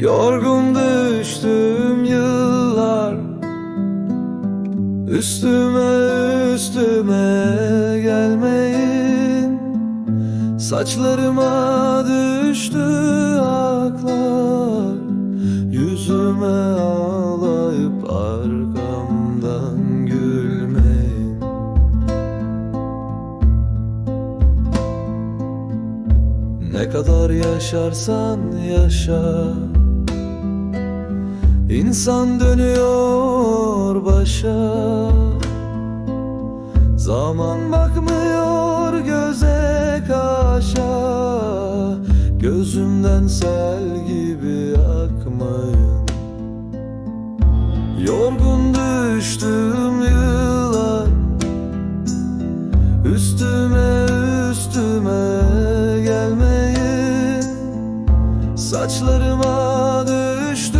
Yorgun düştüm yıllar. Üstüme üstüme gelmeyin. Saçlarıma düştü aklar. Yüzüme ağlayıp arkamdan gülmeyin. Ne kadar yaşarsan yaşa İnsan dönüyor başa. Zaman bakmıyor göze kaşa. Gözümden sel gibi akmayın. Yorgun düştüm yıllar. Üstüme üstüme gelmeyin. Saçlarıma düştü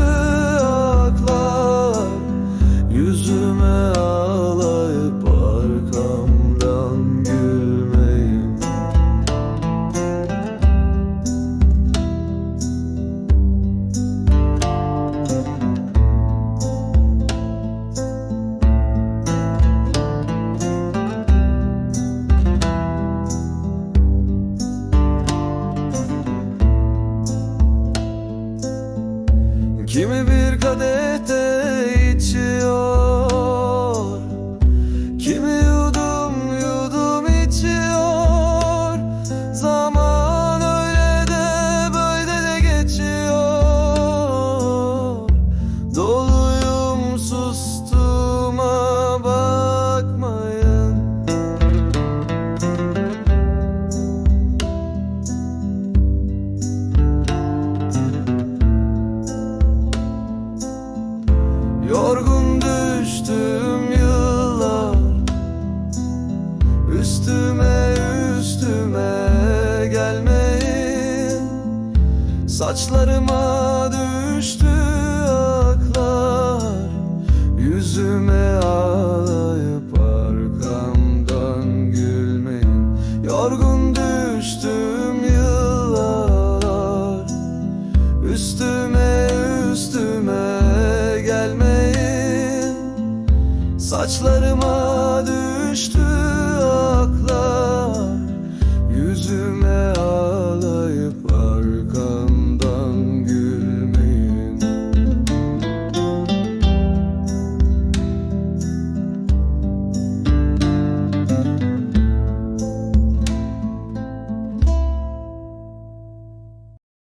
Kimi bir kadehte Yorgun düştüm yıllar. Üstüme üstüme gelmeyin. Saçlarıma saçlarıma düştü.